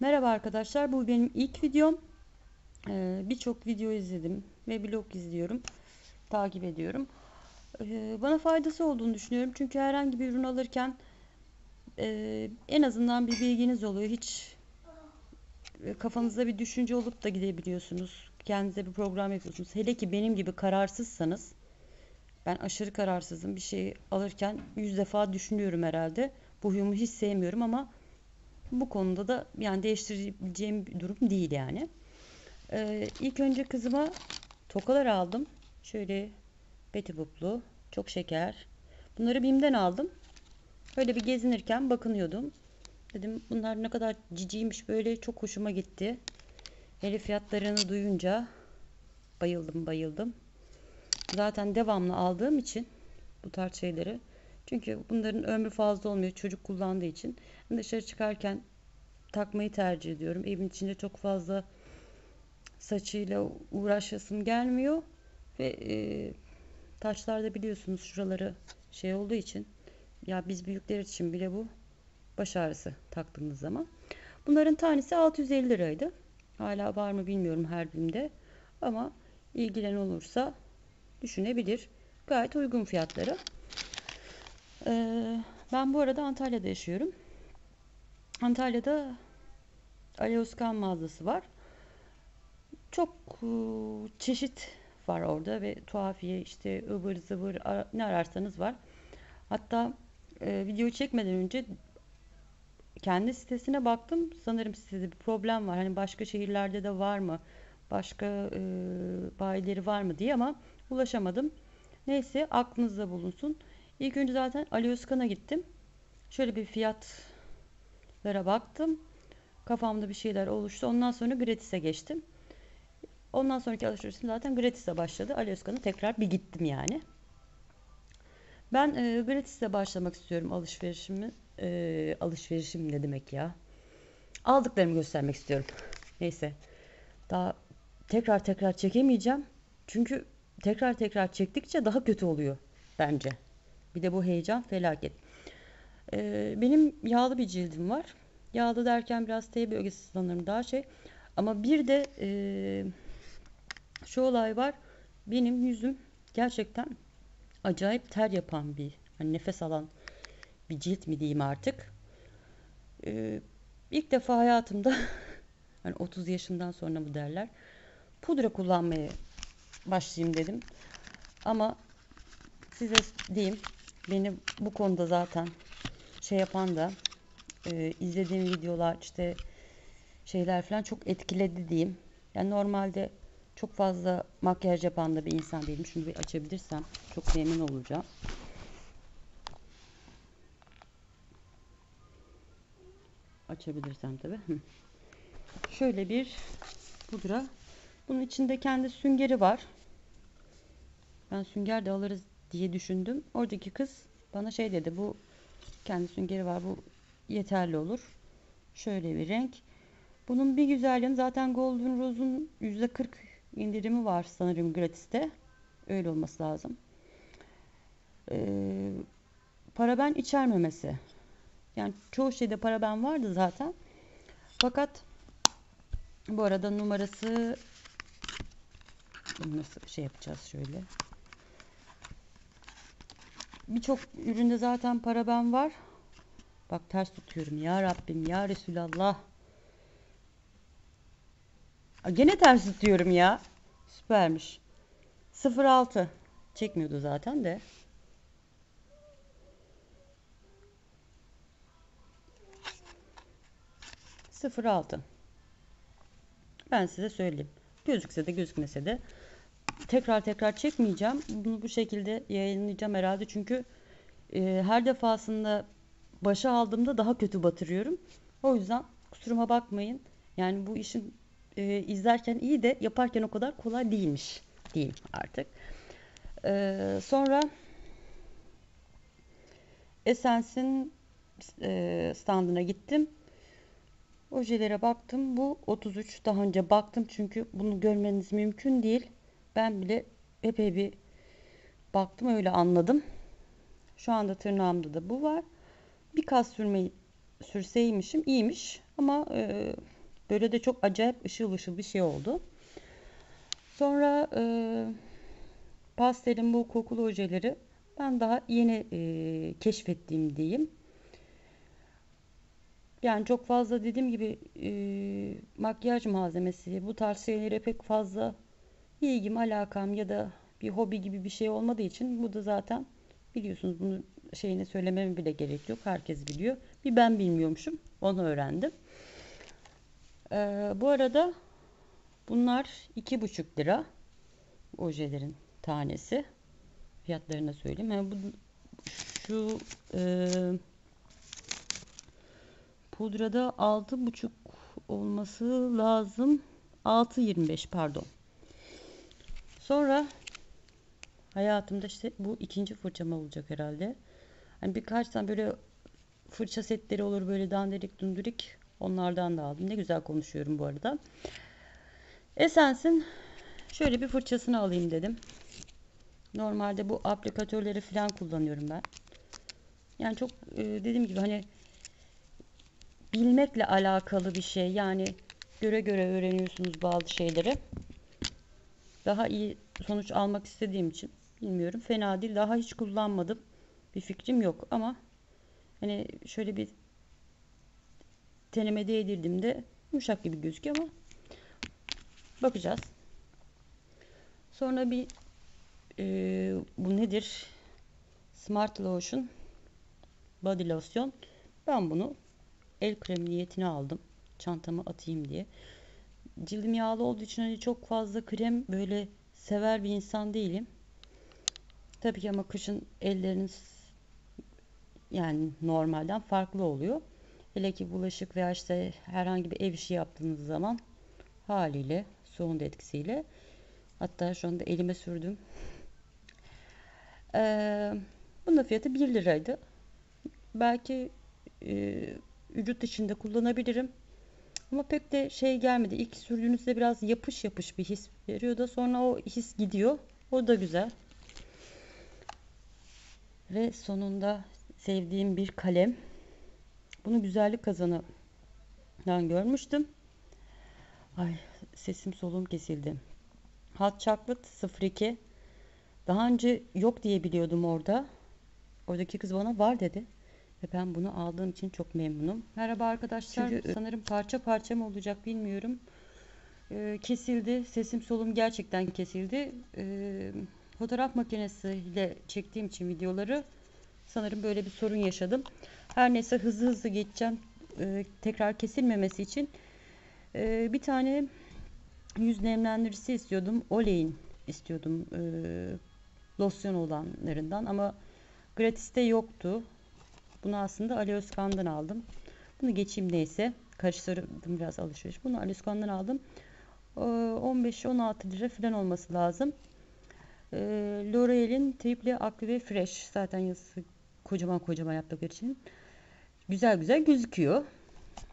Merhaba arkadaşlar, bu benim ilk videom. Ee, Birçok video izledim ve blog izliyorum, takip ediyorum. Ee, bana faydası olduğunu düşünüyorum çünkü herhangi bir ürün alırken e, en azından bir bilginiz oluyor. Hiç e, kafanızda bir düşünce olup da gidebiliyorsunuz. Kendinize bir program yapıyorsunuz. Hele ki benim gibi kararsızsanız, ben aşırı kararsızım. Bir şey alırken yüz defa düşünüyorum herhalde. Bu huyumu hiç sevmiyorum ama bu konuda da yani değiştirebileceğim bir durum değil yani. Ee, ilk önce kızıma tokalar aldım. Şöyle Betty Boop'lu, çok şeker. Bunları Bim'den aldım. Böyle bir gezinirken bakınıyordum. Dedim bunlar ne kadar ciciymiş böyle çok hoşuma gitti. Hele fiyatlarını duyunca bayıldım bayıldım. Zaten devamlı aldığım için bu tarz şeyleri. Çünkü bunların ömrü fazla olmuyor çocuk kullandığı için. Dışarı çıkarken takmayı tercih ediyorum. Evin içinde çok fazla saçıyla uğraşasım gelmiyor. Ve e, taçlarda biliyorsunuz şuraları şey olduğu için ya biz büyükler için bile bu baş ağrısı taktığımız zaman. Bunların tanesi 650 liraydı. Hala var mı bilmiyorum her birinde. Ama ilgilen olursa düşünebilir. Gayet uygun fiyatları. Ee, ben bu arada Antalya'da yaşıyorum. Antalya'da Ali Özkan mağazası var. Çok e, çeşit var orada ve tuhafiye işte ıvır zıvır ne ararsanız var. Hatta e, videoyu çekmeden önce kendi sitesine baktım. Sanırım sitede bir problem var. Hani başka şehirlerde de var mı? Başka e, bayileri var mı diye ama ulaşamadım. Neyse aklınızda bulunsun. İlk önce zaten Ali gittim. Şöyle bir fiyatlara baktım. Kafamda bir şeyler oluştu. Ondan sonra gratis'e geçtim. Ondan sonraki alışverişim zaten gratis'e başladı. Ali tekrar bir gittim yani. Ben e, gratis'e başlamak istiyorum alışverişimi. E, alışverişim ne demek ya? Aldıklarımı göstermek istiyorum. Neyse. Daha tekrar tekrar çekemeyeceğim. Çünkü tekrar tekrar çektikçe daha kötü oluyor bence. Bir de bu heyecan felaket. Ee, benim yağlı bir cildim var. Yağlı derken biraz T bölgesi sanırım daha şey. Ama bir de e, şu olay var. Benim yüzüm gerçekten acayip ter yapan bir, hani nefes alan bir cilt mi diyeyim artık. Ee, ilk defa hayatımda hani 30 yaşından sonra mı derler pudra kullanmaya başlayayım dedim. Ama size diyeyim beni bu konuda zaten şey yapan da e, izlediğim videolar işte şeyler falan çok etkiledi diyeyim. Yani normalde çok fazla makyaj yapan da bir insan değilim. Şunu bir açabilirsem çok memnun olacağım. Açabilirsem tabi. Şöyle bir pudra. Bunun içinde kendi süngeri var. Ben sünger de alırız diye düşündüm. Oradaki kız bana şey dedi. Bu kendi süngeri var. Bu yeterli olur. Şöyle bir renk. Bunun bir güzelliği zaten Golden Rose'un %40 indirimi var sanırım gratis'te. Öyle olması lazım. Ee, paraben içermemesi. Yani çoğu şeyde paraben vardı zaten. Fakat bu arada numarası nasıl şey yapacağız şöyle. Birçok üründe zaten paraben var. Bak ters tutuyorum ya Rabbim ya Resulallah. Gene ters tutuyorum ya. Süpermiş. 06 çekmiyordu zaten de. Sıfır altı. Ben size söyleyeyim. Gözükse de gözükmese de tekrar tekrar çekmeyeceğim. Bunu bu şekilde yayınlayacağım herhalde. Çünkü e, her defasında başa aldığımda daha kötü batırıyorum. O yüzden kusuruma bakmayın. Yani bu işin e, izlerken iyi de yaparken o kadar kolay değilmiş diyeyim artık. E, sonra Essence'in e, standına gittim. Ojelere baktım. Bu 33. Daha önce baktım çünkü bunu görmeniz mümkün değil. Ben bile epey bir baktım öyle anladım. Şu anda tırnağımda da bu var. Bir kas sürmeyi sürseymişim iyiymiş ama e, böyle de çok acayip ışıl ışıl bir şey oldu. Sonra e, pastelin bu kokulu ojeleri ben daha yeni e, keşfettiğim diyeyim. Yani çok fazla dediğim gibi e, makyaj malzemesi bu tarz şeylere pek fazla ilgim alakam ya da bir hobi gibi bir şey olmadığı için bu da zaten biliyorsunuz bunu şeyini söylememe bile gerek yok. Herkes biliyor. Bir ben bilmiyormuşum. Onu öğrendim. Ee, bu arada bunlar iki buçuk lira ojelerin tanesi. Fiyatlarını söyleyeyim. Yani bu, şu e, pudrada altı buçuk olması lazım. 6.25 pardon. Sonra hayatımda işte bu ikinci fırçam olacak herhalde. Hani birkaç tane böyle fırça setleri olur böyle dandirik dundurik. Onlardan da aldım. Ne güzel konuşuyorum bu arada. Essence'in şöyle bir fırçasını alayım dedim. Normalde bu aplikatörleri falan kullanıyorum ben. Yani çok e, dediğim gibi hani bilmekle alakalı bir şey. Yani göre göre öğreniyorsunuz bazı şeyleri. Daha iyi sonuç almak istediğim için bilmiyorum. Fena değil. Daha hiç kullanmadım. Bir fikrim yok ama hani şöyle bir tenime değdirdiğimde yumuşak gibi gözüküyor ama bakacağız. Sonra bir e, bu nedir? Smart Lotion Body Lotion. Ben bunu el kremi niyetine aldım. Çantama atayım diye. Cildim yağlı olduğu için hani çok fazla krem böyle sever bir insan değilim. Tabii ki ama kışın elleriniz yani normalden farklı oluyor. Hele ki bulaşık veya işte herhangi bir ev işi yaptığınız zaman haliyle soğun etkisiyle hatta şu anda elime sürdüm. Ee, bunun fiyatı 1 liraydı. Belki e, vücut içinde kullanabilirim. Ama pek de şey gelmedi. İlk sürdüğünüzde biraz yapış yapış bir his veriyor da sonra o his gidiyor. O da güzel. Ve sonunda sevdiğim bir kalem. Bunu güzellik kazanından görmüştüm. Ay sesim solum kesildi. Hot Chocolate 02. Daha önce yok diye biliyordum orada. Oradaki kız bana var dedi. Ve ben bunu aldığım için çok memnunum. Merhaba arkadaşlar. Çünkü sanırım parça parça mı olacak bilmiyorum. Ee, kesildi. Sesim solum gerçekten kesildi. Ee, fotoğraf makinesiyle çektiğim için videoları sanırım böyle bir sorun yaşadım. Her neyse hızlı hızlı geçeceğim. Ee, tekrar kesilmemesi için. Ee, bir tane yüz nemlendiricisi istiyordum. Oley'in istiyordum. Ee, losyon olanlarından ama gratiste yoktu. Bunu aslında Ali Özkan'dan aldım. Bunu geçeyim neyse. Karıştırdım biraz alışveriş. Bunu Ali Özkan'dan aldım. 15-16 lira falan olması lazım. E, L'Oreal'in Triple Active Fresh. Zaten yazısı kocaman kocaman yaptıkları için. Güzel güzel gözüküyor.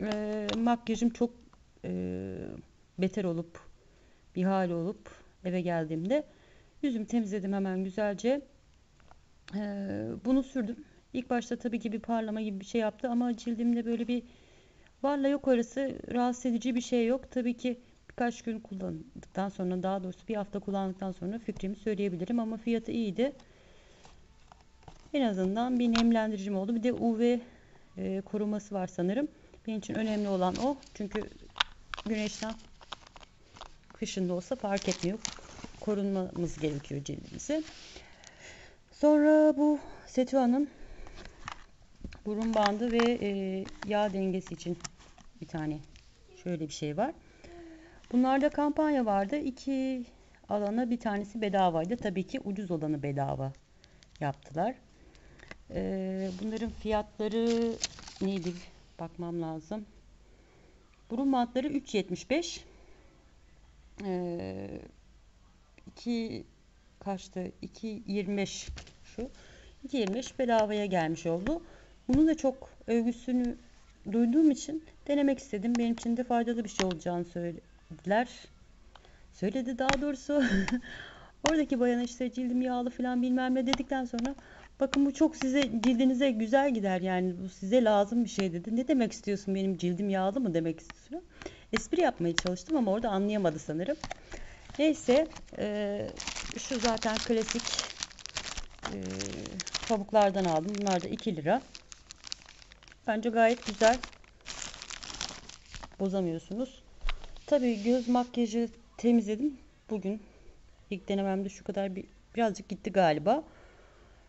E, makyajım çok e, beter olup bir hal olup eve geldiğimde yüzümü temizledim hemen güzelce. Bunu sürdüm. İlk başta tabii ki bir parlama gibi bir şey yaptı ama cildimde böyle bir varla yok arası rahatsız edici bir şey yok. Tabii ki birkaç gün kullandıktan sonra daha doğrusu bir hafta kullandıktan sonra fikrimi söyleyebilirim ama fiyatı iyiydi. En azından bir nemlendiricim oldu. Bir de UV e, koruması var sanırım. Benim için önemli olan o. Çünkü güneşten kışında olsa fark etmiyor. Korunmamız gerekiyor cildimizi. Sonra bu Setua'nın burun bandı ve e, yağ dengesi için bir tane şöyle bir şey var. Bunlarda kampanya vardı. İki alana bir tanesi bedavaydı. Tabii ki ucuz olanı bedava yaptılar. E, bunların fiyatları neydi? Bakmam lazım. Burun bantları 3.75. E, 2 kaçtı? 2.25 şu. 2.25 bedavaya gelmiş oldu. Bunu da çok övgüsünü duyduğum için denemek istedim. Benim için de faydalı bir şey olacağını söylediler. Söyledi daha doğrusu. Oradaki bayana işte cildim yağlı falan bilmem ne dedikten sonra bakın bu çok size cildinize güzel gider yani bu size lazım bir şey dedi. Ne demek istiyorsun benim cildim yağlı mı demek istiyorum. Espri yapmaya çalıştım ama orada anlayamadı sanırım. Neyse e, şu zaten klasik e, pamuklardan aldım. Bunlar da 2 lira. Bence gayet güzel. Bozamıyorsunuz. Tabii göz makyajı temizledim. Bugün ilk denememde şu kadar bir birazcık gitti galiba.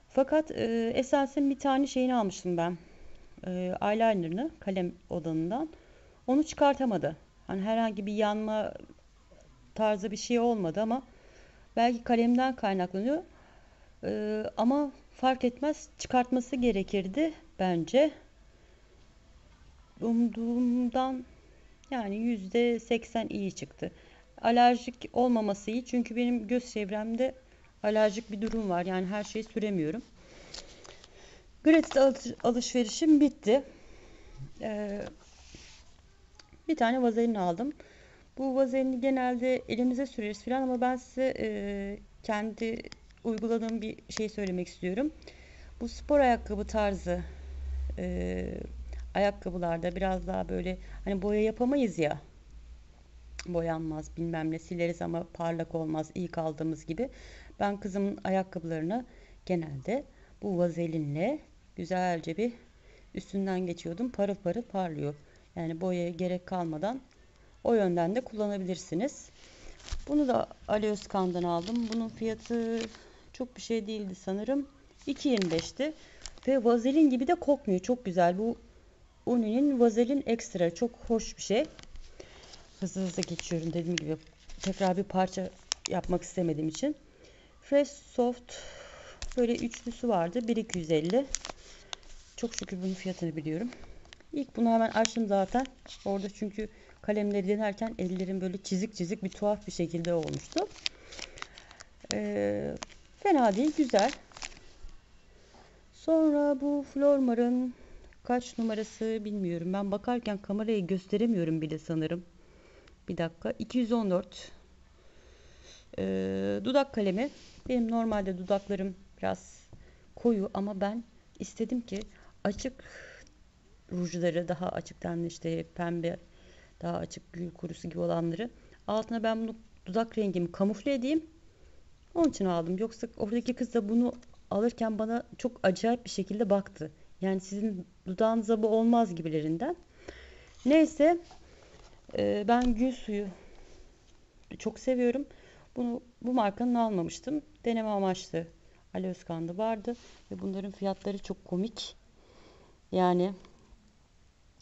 Fakat e, Essence'in bir tane şeyini almıştım ben. E, eyeliner'ını kalem odanından. Onu çıkartamadı. Hani herhangi bir yanma tarzı bir şey olmadı ama belki kalemden kaynaklanıyor. E, ama fark etmez çıkartması gerekirdi bence. Umduğumdan yani yüzde seksen iyi çıktı. Alerjik olmaması iyi çünkü benim göz çevremde alerjik bir durum var. Yani her şeyi süremiyorum. Gratis alışverişim bitti. Ee, bir tane vazelin aldım. Bu vazelini genelde elimize süreriz falan ama ben size e, kendi uyguladığım bir şey söylemek istiyorum. Bu spor ayakkabı tarzı e, ayakkabılarda biraz daha böyle hani boya yapamayız ya boyanmaz bilmem ne sileriz ama parlak olmaz iyi kaldığımız gibi. Ben kızımın ayakkabılarını genelde bu vazelinle güzelce bir üstünden geçiyordum. Parıl parıl parlıyor. Yani boyaya gerek kalmadan o yönden de kullanabilirsiniz. Bunu da Aleoskan'dan aldım. Bunun fiyatı çok bir şey değildi sanırım. 2.25'ti. Ve vazelin gibi de kokmuyor. Çok güzel. Bu Uni'nin vazelin ekstra. Çok hoş bir şey. Hızlı hızlı geçiyorum dediğim gibi. Tekrar bir parça yapmak istemediğim için. Fresh Soft böyle üçlüsü vardı. 1.250. Çok şükür bunun fiyatını biliyorum. İlk bunu hemen açtım zaten. Orada çünkü kalemleri denerken ellerim böyle çizik çizik bir tuhaf bir şekilde olmuştu. Ee, fena değil. Güzel. Sonra bu Flormar'ın kaç numarası bilmiyorum. Ben bakarken kamerayı gösteremiyorum bile sanırım. Bir dakika. 214 ee, dudak kalemi. Benim normalde dudaklarım biraz koyu ama ben istedim ki açık rujları daha açıktan işte pembe daha açık gül kurusu gibi olanları altına ben bunu dudak rengimi kamufle edeyim. Onun için aldım. Yoksa oradaki kız da bunu alırken bana çok acayip bir şekilde baktı. Yani sizin dudağınıza bu olmaz gibilerinden. Neyse e, ben gül suyu çok seviyorum. Bunu bu markanın almamıştım. Deneme amaçlı Ali Özkan'da vardı ve bunların fiyatları çok komik. Yani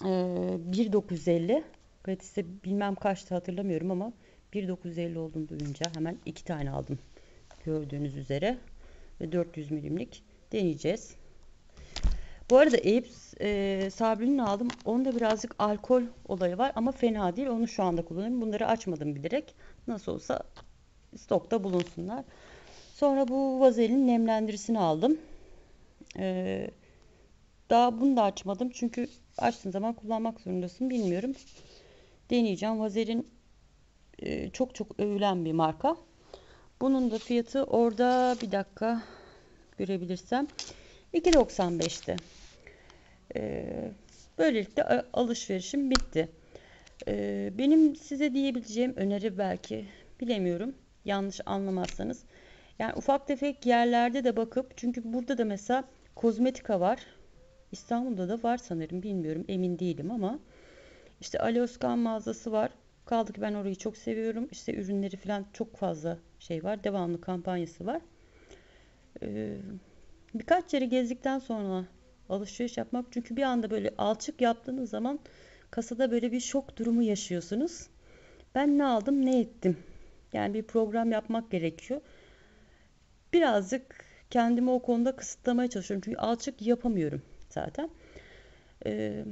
e, 1.950 gratis'te bilmem kaçtı hatırlamıyorum ama 1.950 olduğunu duyunca hemen iki tane aldım. Gördüğünüz üzere ve 400 milimlik deneyeceğiz. Bu arada Eyüp e, Sabri'nin aldım. Onda birazcık alkol olayı var ama fena değil. Onu şu anda kullanıyorum. Bunları açmadım bilerek. Nasıl olsa stokta bulunsunlar. Sonra bu vazelin nemlendirisini aldım. Ee, daha bunu da açmadım. Çünkü açtığın zaman kullanmak zorundasın. Bilmiyorum. Deneyeceğim. Vazelin e, çok çok övülen bir marka. Bunun da fiyatı orada bir dakika görebilirsem 2.95'ti. Ee, böylelikle alışverişim bitti. Ee, benim size diyebileceğim öneri belki bilemiyorum. Yanlış anlamazsanız. Yani ufak tefek yerlerde de bakıp çünkü burada da mesela kozmetika var. İstanbul'da da var sanırım bilmiyorum emin değilim ama işte Ali Özkan mağazası var. Kaldı ki ben orayı çok seviyorum. İşte ürünleri falan çok fazla şey var. Devamlı kampanyası var. Ee, birkaç yeri gezdikten sonra alışveriş yapmak çünkü bir anda böyle alçık yaptığınız zaman kasada böyle bir şok durumu yaşıyorsunuz. Ben ne aldım ne ettim. Yani bir program yapmak gerekiyor. Birazcık kendimi o konuda kısıtlamaya çalışıyorum. Çünkü alçık yapamıyorum zaten. Ee,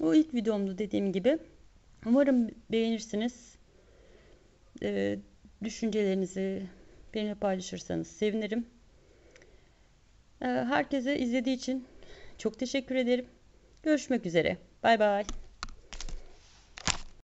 o ilk videomdu dediğim gibi. Umarım beğenirsiniz. Ee, düşüncelerinizi benimle paylaşırsanız sevinirim. Ee, herkese izlediği için çok teşekkür ederim. Görüşmek üzere. Bay bay.